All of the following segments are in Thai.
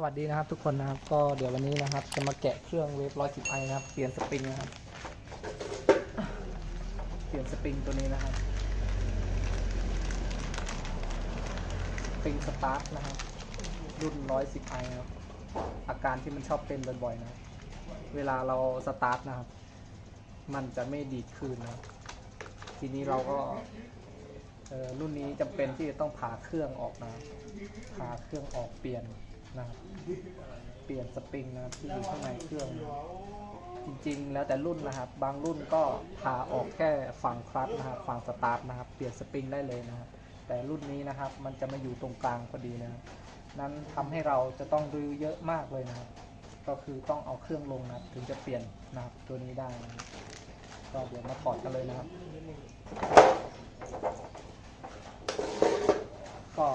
สวัสดีนะครับทุกคนนะครับก็เดี๋ยววันนี้นะครับ จะมาแกะเครื่องเวฟ110ไอนะครับ เปลี่ยนสปริงนะครับเปลี่ยนสปริงตัวนี้นะครับสปริงสตาร์ทนะครับ รุ่น110ไอครับอาการที่มันชอบเป็นบ่อยๆนะ เวลาเราสตาร์ทนะครับ มันจะไม่ดีดคืนนะทีนี้เราก็รุ่นนี้จำเป็นที่จะต้องผ่าเครื่องออกนะผ่าเครื่องออกเปลี่ยน นะครับเปลี่ยนสปริงนะครับที่อยู่ข้างในเครื่อง จริงๆ แล้วแต่รุ่นนะครับ บางรุ่นก็ผ่าออกแค่ฝั่งคลัตช์นะครับฝั่งสตาร์ทนะครับ เปลี่ยนสปริงได้เลยนะครับ แต่รุ่นนี้นะครับ มันจะมาอยู่ตรงกลางพอดีนะครับนั้นทำให้เราจะต้องรื้อเยอะมากเลยนะครับ ก็คือต้องเอาเครื่องลงนะครับ ถึงจะเปลี่ยนนะครับตัวนี้ได้นะครับก็เดี๋ยวมาถอดกันเลยนะครับ ก็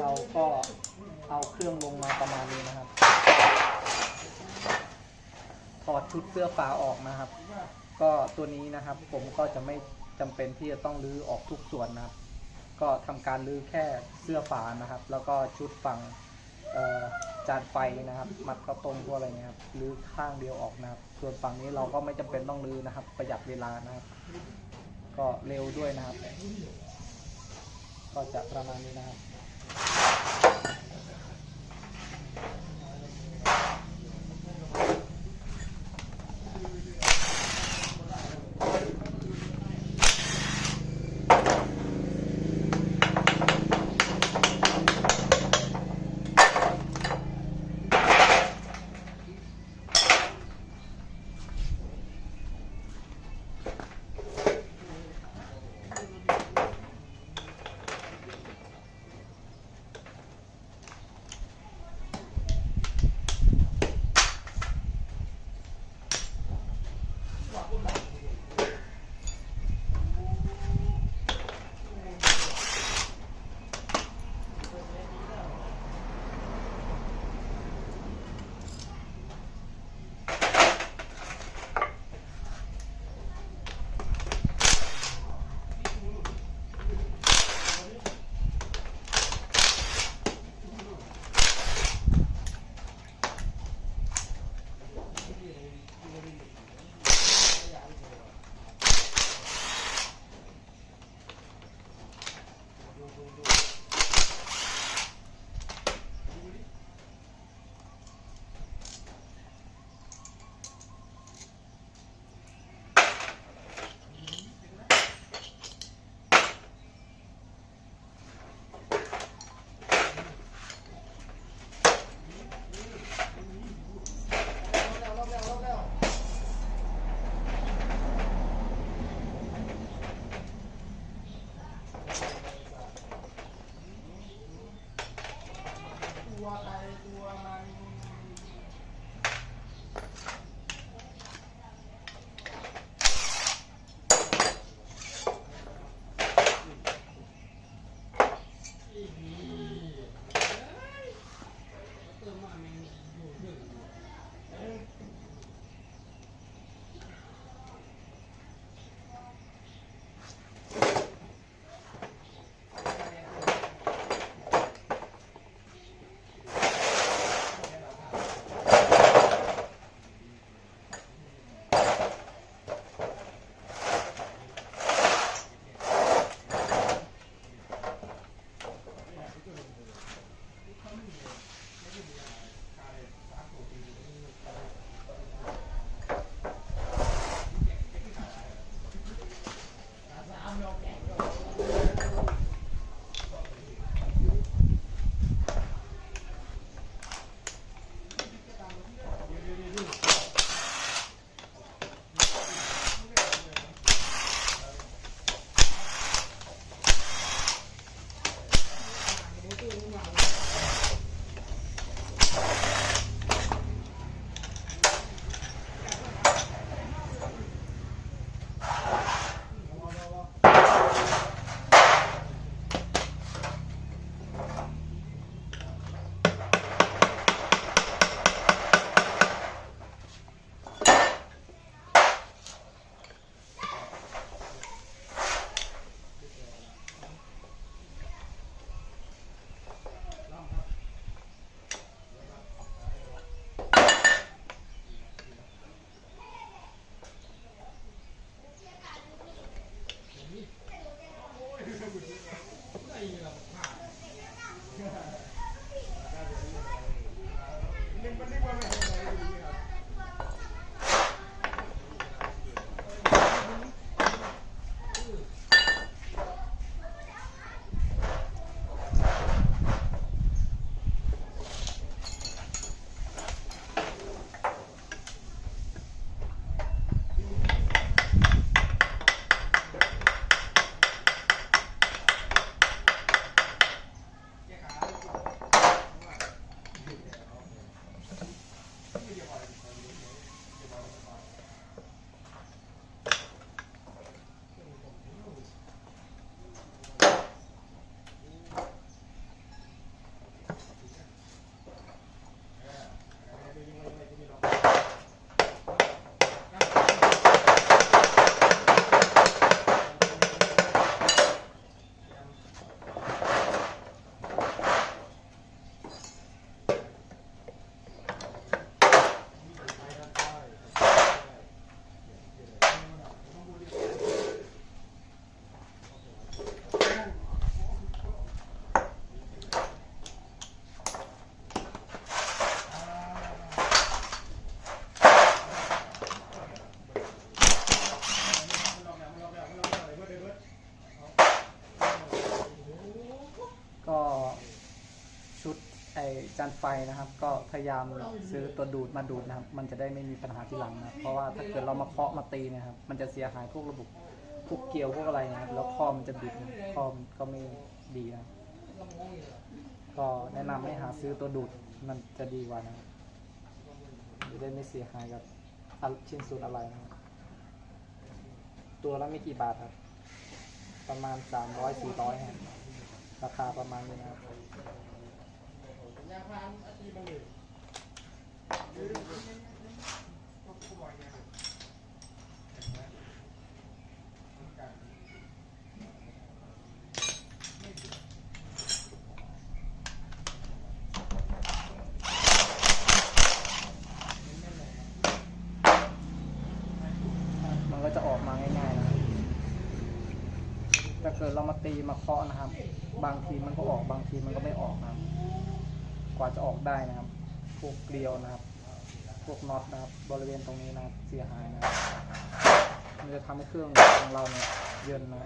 เราก็ เอาเครื่องลงมาประมาณนี้นะครับ ถอดชุดเสื้อฝาออกนะครับ ก็ตัวนี้นะครับ ผมก็จะไม่จำเป็นที่จะต้องรื้อออกทุกส่วนนะครับ ก็ทำการรื้อแค่เสื้อฝานะครับ แล้วก็ชุดฝั่งจานไฟนะครับ มัดข้าวต้มพวกอะไรเงี้ยครับรื้อข้างเดียวออกนะครับ ส่วนฝั่งนี้เราก็ไม่จำเป็นต้องรื้อนะครับ ประหยัดเวลานะครับ ก็เร็วด้วยนะครับ ก็จะประมาณนี้นะครับ ไฟนะครับ ก็พยายามซื้อตัวดูดมาดูดนะครับ มันจะได้ไม่มีปัญหาที่หลังนะเพราะว่าถ้าเกิดเรามาเคาะมาตีนะครับ มันจะเสียหายพวกระบบพวกเกลียวพวกอะไรนะครับ แล้วคอมนจะบิดนะคอมก็ไม่ดีนะก็แนะนำให้หาซื้อตัวดูดมันจะดีกว่านะครับจะได้ไม่เสียหายกับอันชิ้นส่วนอะไรนะครับตัวละไม่กี่บาทครับ ประมาณสามร้อยสี่ร้อยครับราคาประมาณนี้นะครับ มันก็จะออกมาง่ายๆนะครับถ้าเกิดเรามาตีมาเคาะนะครับ บางทีมันก็ออกบางทีมันก็ไม่ออกนะครับ กว่าจะออกได้นะครับ พวกเกลียวนะครับ พวกน็อตนะครับ บริเวณตรงนี้นะครับ เสียหายนะครับ มันจะทำให้เครื่องของเราเนี่ยเยินนะ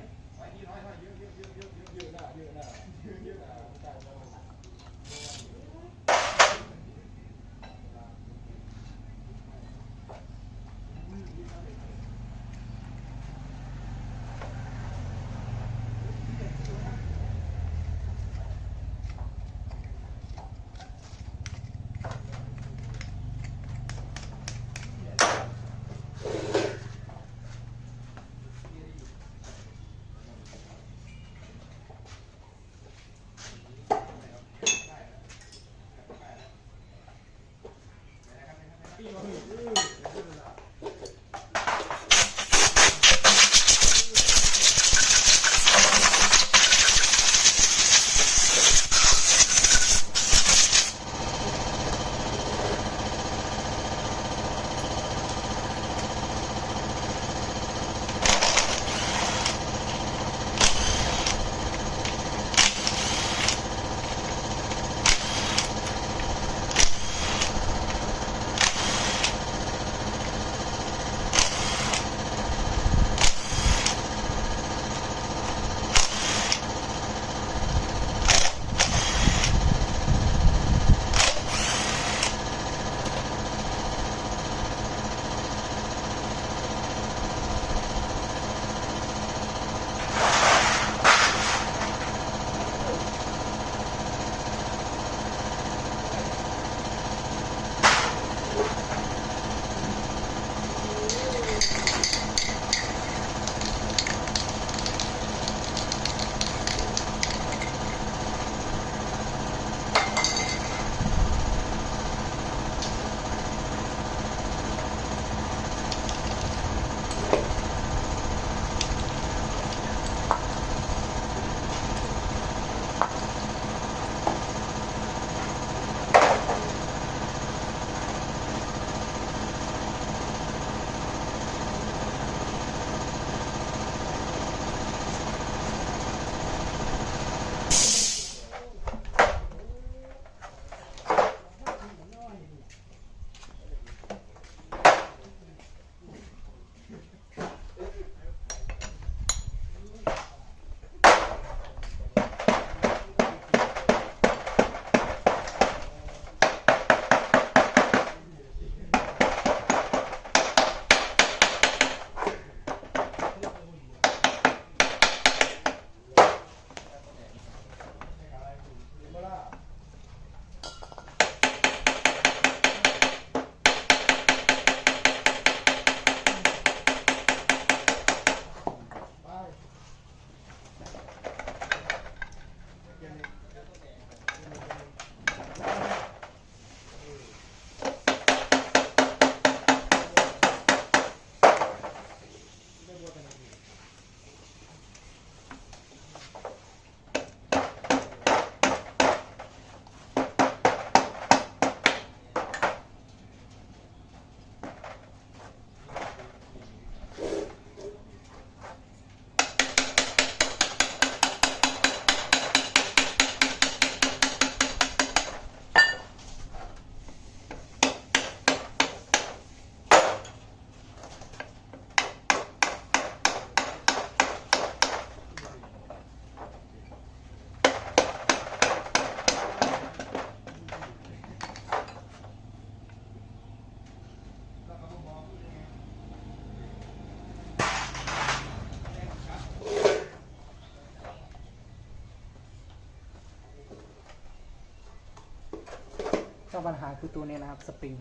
ปัญหาคือตัวนี้นะครับสปริง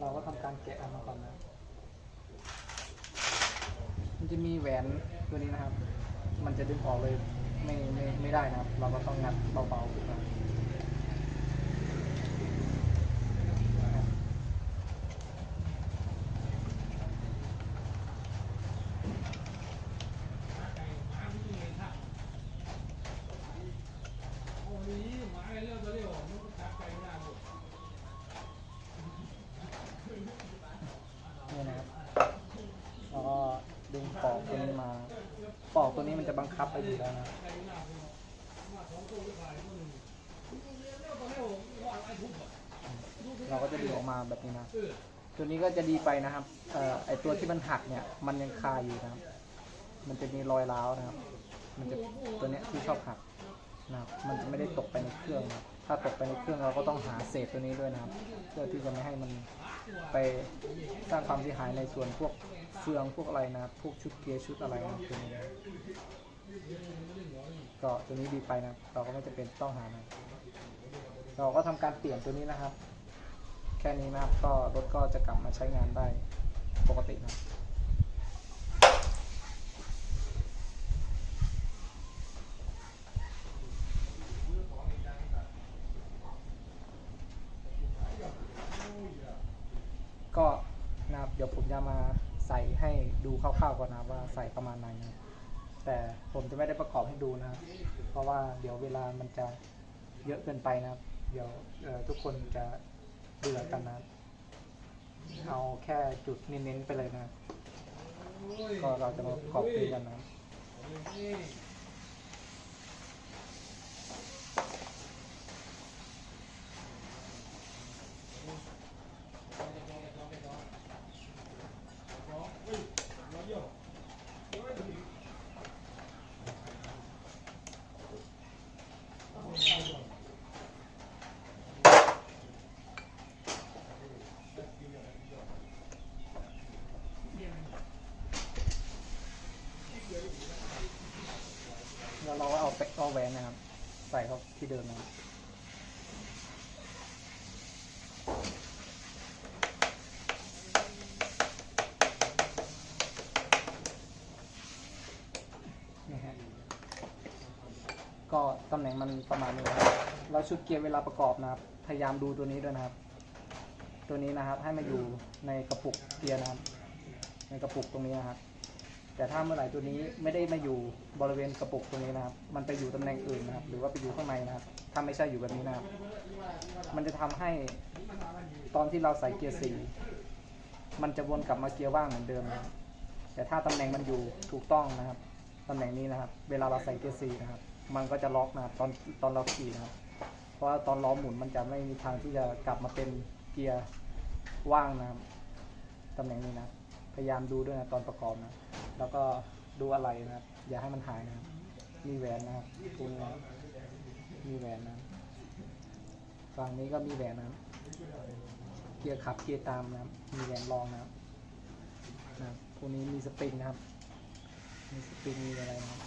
เราก็ทำการแกะออกมาก่อนนะ มันจะมีแหวนตัวนี้นะครับ มันจะดึงออกเลยไม่ไม่ไม่ได้นะครับ เราก็ต้องงัดเบาๆนะครับ นี่นะครับ แล้วก็ดึงปอกตัวนี้มา ปอกตัวนี้มันจะบังคับไปอยู่แล้วนะเราก็จะดึงออกมาแบบนี้นะ ตัวนี้ก็จะดีไปนะครับเอ่อไอตัวที่มันหักเนี่ย มันยังคาอยู่นะครับ มันจะมีรอยร้าวนะครับ มันจะตัวเนี้ยที่ชอบหักนะครับมันจะไม่ได้ตกไปในเครื่องนะครับ ถ้าตกไปในเครื่องเราก็ต้องหาเศษตัวนี้ด้วยนะครับ เพื่อที่จะไม่ให้มันไปสร้างความเสียหายในส่วนพวก เฟืองพวกอะไรนะพวกชุดเกียร์ชุดอะไรนะครับตัวนี้นะก็ตัวนี้ดีไปนะเราก็ไม่จำเป็นต้องหานะเราก็ทำการเปลี่ยนตัวนี้นะครับ แค่นี้นะครับก็รถก็จะกลับมาใช้งานได้ปกตินะครับ ก็นะครับเดี๋ยวผมจะมาใส่ให้ ดูคร่าวๆก่อนนะว่าใส่ประมาณไหนนะแต่ผมจะไม่ได้ประกอบให้ดูนะเพราะว่าเดี๋ยวเวลามันจะเยอะเกินไปนะเดี๋ยวทุกคนจะเบื่อกันนะเอาแค่จุดเน้นๆไปเลยนะก็เราจะมาประกอบด้วยกันนะครับ แล้วเราก็เอาไปเอาแหวนนะครับ ใส่เข้าที่เดิมนะครับนี่ฮะ ก็ตำแหน่งมันประมาณนี้ครับเราชุดเกียร์เวลาประกอบนะครับ พยายามดูตัวนี้ด้วยนะครับ ตัวนี้นะครับให้มาอยู่ในกระปุกเกียร์นะครับ ในกระปุกตรงนี้นะครับแต่ถ้าเมื่อไหร่ตัวนี้ไม่ได้มาอยู่บริเวณกระปุกตรงนี้นะครับ มันไปอยู่ตำแหน่งอื่นนะครับ หรือว่าไปอยู่ข้างในนะครับ ถ้าไม่ใช่อยู่แบบนี้นะครับ มันจะทำให้ตอนที่เราใส่เกียร์สี่มันจะวนกลับมาเกียร์ว่างเหมือนเดิมนะครับแต่ถ้าตำแหน่งมันอยู่ถูกต้องนะครับ ตำแหน่งนี้นะครับ เวลาเราใส่เกียร์สี่นะครับ มันก็จะล็อกนะครับตอนตอนเราขี่นะครับ เพราะว่าตอนล้อหมุนมันจะไม่มีทางที่จะกลับมาเป็นเกียร์ว่างนะครับตำแหน่งนี้นะ พยายามดูด้วยนะตอนประกอบนะ แล้วก็ดูอะไรนะครับ อย่าให้มันหายนะครับ มีแหวนนะครับตัวนี้นะมีแหวนนะฝั่งนี้ก็มีแหวนนะเกียร์ขับเกียร์ตามนะมีแหวนรองนะนะครับพวกนี้มีสปริงนะครับ มีสปริงมีอะไรนะครับ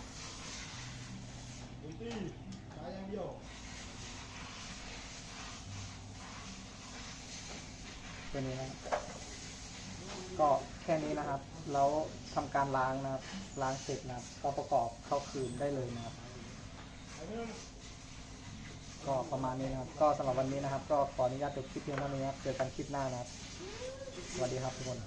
ตัวนี้นะครับก็แค่นี้นะครับ แล้วทำการล้างนะครับ ล้างเสร็จนะครับ ก็ประกอบเข้าคืนได้เลยนะครับ ก็ประมาณนี้นะครับ ก็สำหรับวันนี้นะครับ ก็ขออนุญาตจบคลิปเพียงเท่านี้นะครับ เจอกันคลิปหน้านะครับ สวัสดีครับทุกคน